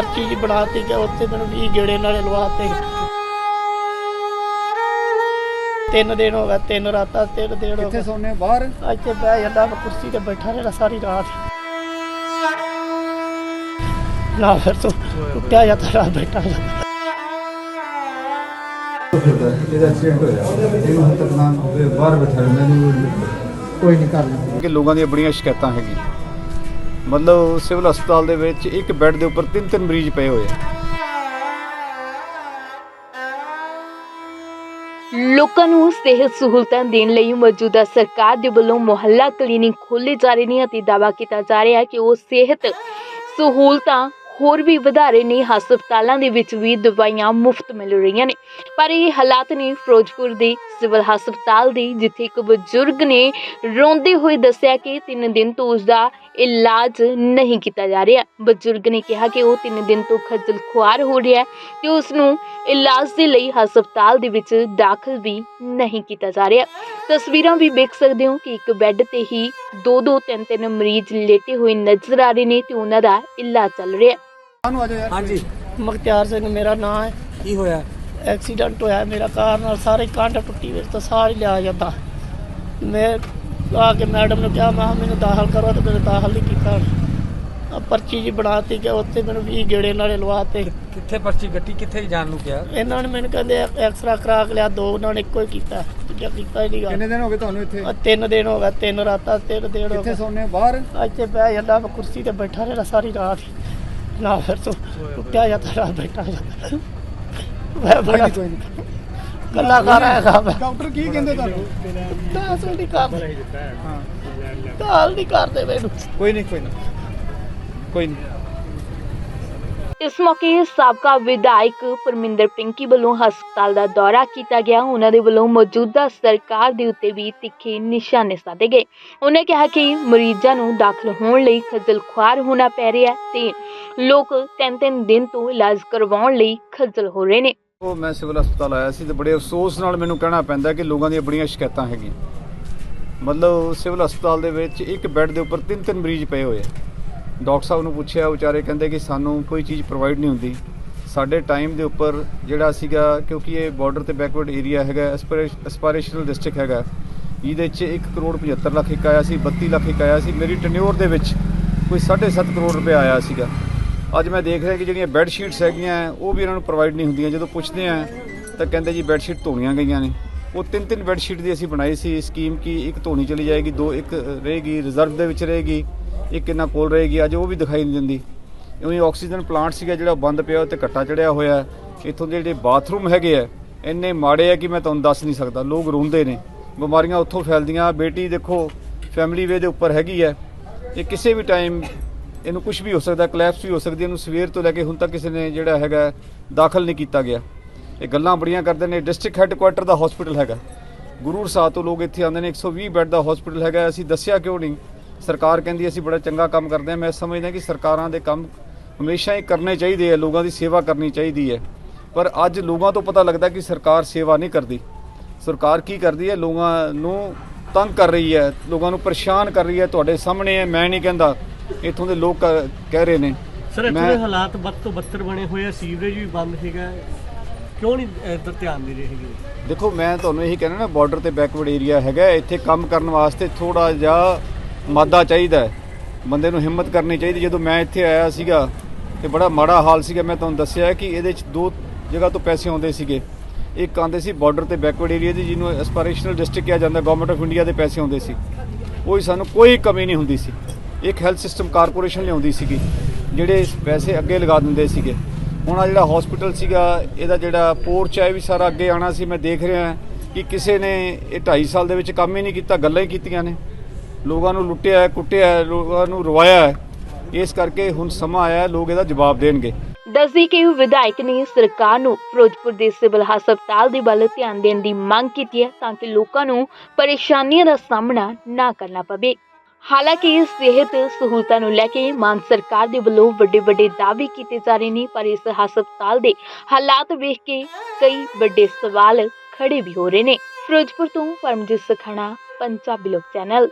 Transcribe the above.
ਪਰਚੀ ਜੀ ਬਣਾਤੀ ਕਿ ਉੱਥੇ ਮੈਨੂੰ 20 ਗੇੜੇ ਨਾਲੇ ਲਵਾਤੇ। ਤਿੰਨ ਦਿਨ ਹੋ ਗਏ ਤਿੰਨ ਰਾਤਾਂ ਤਿੰਨ ਦਿਨ ਹੋ ਕਿੱਥੇ ਗਏ। ਸੌਂਦੇ ਬਾਹਰ? ਇੱਥੇ ਬਹਿ ਜਾਂਦਾ ਮੈਂ ਕੁਰਸੀ ਤੇ ਬੈਠਾ ਰਿਹਾ ਸਾਰੀ ਰਾਤ। ਨਾ ਫਿਰ ਤੋਂ ਕੁੱਟਿਆ ਜਾਂਦਾ ਰਾਤ ਬੈਠਾ ਜਾਂਦਾ ਇਹਦਾ ਐਕਸੀਡੈਂਟ ਹੋਇਆ ਇਹਨੂੰ ਹੱਥ ਤੱਕ ਨਾ ਹੋਵੇ ਬਾਹਰ ਬੈਠਾ ਰਹਿੰਦਾ ਇਹਨੂੰ ਕੋਈ ਨਹੀਂ ਕਰ ਲੈਂਦਾ। ਕਿ ਲੋਕਾਂ ਦੀਆਂ ਬੜੀਆਂ ਸ਼ਿਕਾਇਤਾਂ ਹੈਗੀਆਂ। ਮਤਲਬ ਸਿਵਲ ਹਸਪਤਾਲ ਦੇ ਵਿੱਚ ਇੱਕ ਬੈੱਡ ਦੇ ਉੱਪਰ ਤਿੰਨ ਤਿੰਨ ਮਰੀਜ਼ ਪਏ ਹੋਏ ਆ। ਲੋਕਾਂ ਨੂੰ ਸਿਹਤ ਸਹੂਲਤਾਂ ਦੇਣ ਲਈ ਮੌਜੂਦਾ ਸਰਕਾਰ ਦੇ ਵੱਲੋਂ ਮੁਹੱਲਾ ਕਲੀਨਿਕ ਖੋਲ੍ਹੇ ਜਾ ਰਹੇ ਨੇ ਅਤੇ ਦਾਅਵਾ ਕੀਤਾ ਜਾ ਰਿਹਾ ਹੈ ਕਿ ਉਹ ਸਿਹਤ ਸਹੂਲਤਾਂ ਹੋਰ ਵੀ ਵਧਾ ਰਹੇ ਨੇ, ਹਸਪਤਾਲਾਂ ਦੇ ਵਿੱਚ ਵੀ ਦਵਾਈਆਂ ਮੁਫਤ ਮਿਲ ਰਹੀਆਂ ਨੇ। ਪਰ ਇਹ ਹਾਲਾਤ ਨੇ ਫਿਰੋਜ਼ਪੁਰ ਦੇ ਸਿਵਲ ਹਸਪਤਾਲ ਦੇ, ਜਿੱਥੇ ਇੱਕ ਬਜ਼ੁਰਗ ਨੇ ਰੋਂਦੇ ਹੋਏ ਦੱਸਿਆ ਕਿ 3 ਦਿਨ ਤੋਂ ਉਸ ਦਾ ਇਲਾਜ ਨਹੀਂ ਕੀਤਾ ਜਾ ਰਿਹਾ। ਬਜ਼ੁਰਗ ਨੇ ਕਿਹਾ ਕਿ ਉਹ 3 ਦਿਨ ਤੋਂ ਖੱਜਲ ਖੁਆਰ ਹੋ ਰਿਹਾ ਹੈ ਤੇ ਉਸ ਨੂੰ ਇਲਾਜ ਦੇ ਲਈ ਹਸਪਤਾਲ ਦੇ ਵਿੱਚ ਦਾਖਲ ਵੀ ਨਹੀਂ ਕੀਤਾ ਜਾ ਰਿਹਾ। ਤਸਵੀਰਾਂ ਵੀ ਵੇਖ ਸਕਦੇ ਹੋ ਕਿ ਇੱਕ ਬੈੱਡ ਤੇ ਹੀ ਦੋ ਦੋ ਤਿੰਨ ਤਿੰਨ ਮਰੀਜ਼ ਲੇਟੇ ਹੋਏ ਨਜ਼ਰ ਆ ਰਹੇ ਨੇ ਤੇ ਉਹਨਾਂ ਦਾ ਇਲਾਜ ਚੱਲ ਰਿਹਾ ਹੈ। ਸਾਨੂੰ ਯਾਰ। ਹਾਂਜੀ। ਮਖਤਿਆਰ ਸਿੰਘ ਮੇਰਾ ਨਾਮ ਹੈ। ਕੀ ਹੋਇਆ? ਐਕਸੀਡੈਂਟ ਹੋਇਆ ਮੇਰਾ ਕਾਰ ਨਾਲ ਸਾਰੇ ਕੰਧ ਟੁੱਟੀ ਵਿੱਚ ਤਾਂ ਸਾਰੀ ਲਿਆ ਜਾਂਦਾ। ਮੈਂ ਆ ਕੇ ਮੈਡਮ ਨੂੰ ਕਿਹਾ ਮੈਂ ਮੈਨੂੰ ਦਾਖਲ ਕਰੋ ਤੇ ਮੈਨੂੰ ਦਾਖਲ ਨਹੀਂ ਕੀਤਾ। ਆ ਪਰਚੀ ਜੀ ਬਣਾਤੀ ਕਿ ਉੱਥੇ ਮੈਨੂੰ 20 ਗੇੜੇ ਨਾਲੇ ਲਵਾਤੇ। ਕਿੱਥੇ ਪਰਚੀ ਗੱਟੀ ਕਿੱਥੇ ਜਾਣ ਨੂੰ ਕਿਹਾ? ਇਹਨਾਂ ਨੇ ਮੈਨੂੰ ਕਹਿੰਦੇ ਐਕਸਰਾ ਕਰਾ ਕੇ ਲਿਆ ਦੋ ਉਹਨਾਂ ਨੇ ਇੱਕੋ ਹੀ ਕੀਤਾ। ਦੂਜਾ ਕੀਤਾ ਹੀ ਨਹੀਂ ਕਿੰਨੇ ਦਿਨ ਹੋ ਗਏ ਤੁਹਾਨੂੰ ਇੱਥੇ? ਆ ਤਿੰਨ ਦਿਨ ਹੋ ਗਏ ਤਿੰਨ ਰਾਤਾਂ ਤਿੰਨ ਦਿਨ ਹੋ ਕਿੱਥੇ ਗਏ। ਸੌਂਦੇ ਬਾਹਰ? ਇੱਥੇ ਬਹਿ ਜਾਂਦਾ ਮੈਂ ਕੁਰਸੀ ਤੇ ਬੈਠਾ ਰਿਹਾ ਸਾਰੀ ਰਾਤ। ਨਾ ਫਿਰ ਤੋਂ ਕੁੱਟਿਆ ਜਾਂਦਾ ਰਾਤ ਬੈਠਾ ਜਾਂਦਾ ਮੈਂ ਬੜਾ ਨਹੀਂ ਕੋਈ ਨਹੀਂ ਕੱਲਾ ਕਰ ਆਇਆ ਮੈਂ ਡਾਕਟਰ ਕੀ ਕਹਿੰਦੇ ਤੁਹਾਨੂੰ? ਦਾਸ ਨਹੀਂ ਕਰਦੇ ਹਾਂ ਦਾਲ ਨਹੀਂ ਕਰਦੇ ਮੈਨੂੰ। ਕੋਈ ਨਹੀਂ ਕੋਈ ਨਹੀਂ ਕੋਈ ਨਹੀਂ ਇਸ ਮੌਕੇ ਸਾਬਕਾ ਵਿਧਾਇਕ ਪਰਮਿੰਦਰ ਪਿੰਕੀ ਵੱਲੋਂ ਹਸਪਤਾਲ ਦਾ ਦੌਰਾ ਕੀਤਾ ਗਿਆ। ਉਹਨਾਂ ਦੇ ਵੱਲੋਂ ਮੌਜੂਦਾ ਸਰਕਾਰ ਦੇ ਉੱਤੇ ਵੀ ਤਿੱਖੇ ਨਿਸ਼ਾਨੇ ਸਾਧੇ ਗਏ। ਉਹਨੇ ਕਿਹਾ ਕਿ ਮਰੀਜ਼ਾਂ ਨੂੰ ਦਾਖਲ ਹੋਣ ਲਈ ਖੱਜਲ ਖੁਆਰ ਹੋਣਾ ਪੈ ਰਿਹਾ ਤੇ ਲੋਕ ਤਿੰਨ ਤਿੰਨ ਦਿਨ ਤੋਂ ਇਲਾਜ ਕਰਵਾਉਣ ਲਈ ਖੱਜਲ ਹੋ ਰਹੇ ਨੇ। ਉਹ ਮੈਂ ਸਿਵਲ ਹਸਪਤਾਲ ਆਇਆ ਸੀ ਤੇ ਬੜੇ ਅਫਸੋਸ ਨਾਲ ਮੈਨੂੰ ਕਹਿਣਾ ਪੈਂਦਾ ਕਿ ਲੋਕਾਂ ਦੀਆਂ ਬੜੀਆਂ ਸ਼ਿਕਾਇਤਾਂ ਹੈਗੀਆਂ। ਮਤਲਬ ਸਿਵਲ ਹਸਪਤਾਲ ਦੇ ਵਿੱਚ ਇੱਕ ਬੈੱਡ ਦੇ ਉੱਪਰ ਤਿੰਨ ਤਿੰਨ ਮਰੀਜ਼ ਪਏ ਹੋਏ ਆ। ਡਾਕਟਰ ਸਾਹਿਬ ਨੂੰ ਪੁੱਛਿਆ, ਵਿਚਾਰੇ ਕਹਿੰਦੇ ਕਿ ਸਾਨੂੰ ਕੋਈ ਚੀਜ਼ ਪ੍ਰੋਵਾਈਡ ਨਹੀਂ ਹੁੰਦੀ। ਸਾਡੇ ਟਾਈਮ ਦੇ ਉੱਪਰ ਜਿਹੜਾ ਸੀਗਾ, ਕਿਉਂਕਿ ਇਹ ਬਾਰਡਰ ਤੇ ਬੈਕਵਰਡ ਏਰੀਆ ਹੈਗਾ ਐਸਪਾਇਰੇਸ਼ਨਲ ਡਿਸਟ੍ਰਿਕਟ ਹੈਗਾ ਇਹਦੇ 'ਚ 1 ਕਰੋੜ 75 ਲੱਖ ਇੱਕ ਆਇਆ ਸੀ 32 ਲੱਖ ਇੱਕ ਆਇਆ ਸੀ। ਮੇਰੀ ਟੈਨਿਓਰ ਦੇ ਵਿੱਚ ਕੋਈ 7.5 ਕਰੋੜ ਰੁਪਏ ਆਇਆ ਸੀਗਾ। ਅੱਜ ਮੈਂ ਦੇਖ ਰਿਹਾ ਕਿ ਜਿਹੜੀਆਂ ਬੈੱਡ ਸ਼ੀਟਸ ਹੈਗੀਆਂ, ਉਹ ਵੀ ਇਹਨਾਂ ਨੂੰ ਪ੍ਰੋਵਾਈਡ ਨਹੀਂ ਹੁੰਦੀਆਂ। ਜਦੋਂ ਪੁੱਛਦੇ ਆ, ਤਾਂ ਕਹਿੰਦੇ ਜੀ ਬੈੱਡ ਸ਼ੀਟ ਧੋਣੀਆਂ ਗਈਆਂ ਨੇ। ਉਹ ਤਿੰਨ ਤਿੰਨ ਬੈੱਡ ਸ਼ੀਟ ਦੀ ਅਸੀਂ ਬਣਾਈ ਸੀ। ਸਕੀਮ ਕਿ ਇੱਕ ਧੋਣੀ ਚਲੀ ਜਾਏਗੀ, ਦੋ ਇੱਕ ਰਹੇਗੀ ਰਿਜ਼ਰਵ ਦੇ ਵਿੱਚ ਰਹੇਗੀ। ਇੱਕ ਇਹਨਾਂ ਕੋਲ ਰਹੇਗੀ ਅੱਜ ਉਹ ਵੀ ਦਿਖਾਈ ਨਹੀਂ ਦਿੰਦੀ। ਇਉਂ ਆਕਸੀਜਨ ਪਲਾਂਟ ਸੀਗਾ ਜਿਹੜਾ ਬੰਦ ਪਿਆ, ਉਹ ਤੇ ਕੱਟਾ ਚੜਿਆ ਹੋਇਆ ਇੱਥੋਂ ਦੇ ਜਿਹੜੇ ਬਾਥਰੂਮ ਹੈਗੇ ਆ, ਇੰਨੇ ਮਾੜੇ ਆ ਕਿ ਮੈਂ ਤੁਹਾਨੂੰ ਦੱਸ ਨਹੀਂ ਸਕਦਾ। ਲੋਕ ਰੋਂਦੇ ਨੇ, ਬਿਮਾਰੀਆਂ ਉੱਥੋਂ ਫੈਲਦੀਆਂ। ਬੇਟੀ ਦੇਖੋ ਫੈਮਿਲੀ ਵੇ ਦੇ ਉੱਪਰ ਹੈਗੀ ਹੈ। ਇਹ ਕਿਸੇ ਵੀ ਟਾਈਮ ਇਹਨੂੰ ਕੁਝ ਵੀ ਹੋ ਸਕਦਾ ਕਲੈਪਸ ਵੀ ਹੋ ਸਕਦੀ ਇਹਨੂੰ ਸਵੇਰ ਤੋਂ ਲੈ ਕੇ ਹੁਣ ਤੱਕ ਕਿਸੇ ਨੇ ਜਿਹੜਾ ਹੈਗਾ, ਦਾਖਲ ਨਹੀਂ ਕੀਤਾ ਗਿਆ। ਇਹ ਗੱਲਾਂ ਬੜੀਆਂ ਕਰਦੇ ਨੇ। ਡਿਸਟ੍ਰਿਕਟ ਹੈੱਡਕੁਆਟਰ ਦਾ ਹਸਪੀਟਲ ਹੈਗਾ। ਗੁਰੂਰ ਸਾਹਿਬ ਤੋਂ ਲੋਕ ਇੱਥੇ ਆਉਂਦੇ ਨੇ। 120 ਬੈੱਡ ਦਾ ਹਸਪੀਟਲ ਹੈਗਾ। ਅਸੀਂ ਦੱਸਿਆ ਕਿਉਂ ਨਹੀਂ? ਸਰਕਾਰ ਕਹਿੰਦੀ ਅਸੀਂ ਬੜਾ ਚੰਗਾ ਕੰਮ ਕਰਦੇ ਹਾਂ। ਮੈਂ ਸਮਝਦਾ ਕਿ ਸਰਕਾਰਾਂ ਦੇ ਕੰਮ ਹਮੇਸ਼ਾ ਹੀ ਕਰਨੇ ਚਾਹੀਦੇ ਆ। ਲੋਕਾਂ ਦੀ ਸੇਵਾ ਕਰਨੀ ਚਾਹੀਦੀ ਹੈ। ਪਰ ਅੱਜ ਲੋਕਾਂ ਤੋਂ ਪਤਾ ਲੱਗਦਾ ਕਿ ਸਰਕਾਰ ਸੇਵਾ ਨਹੀਂ ਕਰਦੀ। ਸਰਕਾਰ ਕੀ ਕਰਦੀ ਹੈ? ਲੋਕਾਂ ਨੂੰ ਤੰਗ ਕਰ ਰਹੀ ਹੈ। ਲੋਕਾਂ ਨੂੰ ਪਰੇਸ਼ਾਨ ਕਰ ਰਹੀ ਹੈ। ਤੁਹਾਡੇ ਸਾਹਮਣੇ ਹੈ। ਮੈਂ ਨਹੀਂ ਕਹਿੰਦਾ। ਇੱਥੋਂ ਦੇ ਲੋਕ ਕਹਿ ਰਹੇ ਨੇ। ਸਰ ਇੱਥੇ ਦੇ ਹਾਲਾਤ ਵੱਧ ਤੋਂ ਬੱਤਰ ਬਣੇ ਹੋਏ ਆ। ਸੀਵਰੇਜ ਵੀ ਬੰਦ ਹੈਗਾ। ਕਿਉਂ ਨਹੀਂ ਇੱਧਰ ਧਿਆਨ ਦੇ ਰਹੇ ਹੈਗੇ? ਦੇਖੋ ਮੈਂ ਤੁਹਾਨੂੰ ਇਹੀ ਕਹਿਣਾ ਨਾ ਬਾਰਡਰ ਤੇ ਬੈਕਵਰਡ ਏਰੀਆ ਹੈਗਾ। ਇੱਥੇ ਕੰਮ ਕਰਨ ਵਾਸਤੇ ਥੋੜਾ ਜਿਹਾ ਮਾਦਾ ਚਾਹੀਦਾ ਬੰਦੇ ਨੂੰ ਹਿੰਮਤ ਕਰਨੀ ਚਾਹੀਦੀ। ਜਦੋਂ ਮੈਂ ਇੱਥੇ ਆਇਆ ਸੀਗਾ ਤੇ ਬੜਾ ਮਾੜਾ ਹਾਲ ਸੀਗਾ, ਮੈਂ ਤੁਹਾਨੂੰ ਦੱਸਿਆ ਕਿ ਇਹਦੇ ਚ ਦੋ ਜਗ੍ਹਾ ਤੋਂ ਪੈਸੇ ਆਉਂਦੇ ਸੀਗੇ। ਇੱਕ ਆਉਂਦੇ ਸੀ ਬਾਰਡਰ ਤੇ ਬੈਕਵਰਡ ਏਰੀਆ ਦੀ, ਜਿਹਨੂੰ ਐਸਪੀਰੇਸ਼ਨਲ ਡਿਸਟ੍ਰਿਕਟ ਕਿਹਾ ਜਾਂਦਾ ਗਵਰਨਮੈਂਟ ਆਫ ਇੰਡੀਆ ਦੇ ਪੈਸੇ ਆਉਂਦੇ ਸੀ। ਕੋਈ ਸਾਨੂੰ ਕੋਈ ਕਮੀ ਨਹੀਂ ਹੁੰਦੀ ਸੀ। ਇੱਕ ਹੈਲਥ ਸਿਸਟਮ ਕਾਰਪੋਰੇਸ਼ਨ ਲਿਆਉਂਦੀ ਸੀਗੀ, ਜਿਹੜੇ ਪੈਸੇ ਅੱਗੇ ਲਗਾ ਦਿੰਦੇ ਸੀਗੇ। ਹੁਣ ਆ ਜਿਹੜਾ ਹਸਪੀਟਲ ਸੀਗਾ, ਇਹਦਾ ਜਿਹੜਾ ਪੋਰਚ ਹੈ ਵੀ ਸਾਰਾ ਅੱਗੇ ਆਣਾ ਸੀ। ਮੈਂ ਦੇਖ ਰਿਹਾ ਕਿ ਕਿਸੇ ਨੇ ਇਹ 2.5 ਸਾਲ ਦੇ ਵਿੱਚ ਕੰਮ ਹੀ ਨਹੀਂ ਕੀਤਾ, ਗੱਲਾਂ ਹੀ ਕੀਤੀਆਂ ਨੇ। ਲੋਕਾਂ ਨੂੰ ਲੁੱਟਿਆ ਕੁੱਟਿਆ ਲੋਕਾਂ ਨੂੰ ਰਵਾਇਆ ਇਸ ਕਰਕੇ ਹੁਣ ਸਮਾਂ ਆਇਆ ਲੋਕ ਇਹਦਾ ਜਵਾਬ ਦੇਣਗੇ। ਦੱਸਦੀ ਕਿ ਵਿਧਾਇਕ ਨੇ ਸਰਕਾਰ ਨੂੰ ਫਿਰੋਜ਼ਪੁਰ ਦੇ ਸਿਵਲ ਹਸਪਤਾਲ ਦੇ ਵੱਲ ਧਿਆਨ ਦੇਣ ਦੀ ਮੰਗ ਕੀਤੀ ਹੈ ਤਾਂ ਕਿ ਲੋਕਾਂ ਨੂੰ ਪਰੇਸ਼ਾਨੀਆਂ ਦਾ ਸਾਹਮਣਾ ਨਾ ਕਰਨਾ ਪਵੇ। ਹਾਲਾਂਕਿ ਸਿਹਤ ਸਹੂਲਤਾਂ ਨੂੰ ਲੈ ਕੇ ਮਾਨ ਸਰਕਾਰ ਦੇ ਵੱਲੋਂ ਵੱਡੇ ਵੱਡੇ ਦਾਅਵੇ ਕੀਤੇ ਜਾ ਰਹੇ ਨੇ, ਪਰ ਇਸ ਹਸਪਤਾਲ ਦੇ ਹਾਲਾਤ ਵੇਖ ਕੇ ਕਈ ਵੱਡੇ ਸਵਾਲ ਖੜੇ ਵੀ ਹੋ ਰਹੇ ਨੇ। ਫਿਰੋਜ਼ਪੁਰ ਤੋਂ ਪਰਮਜੀਤ ਸਖਣਾ, ਪੰਜਾਬੀ ਲੋਕ ਚੈਨਲ।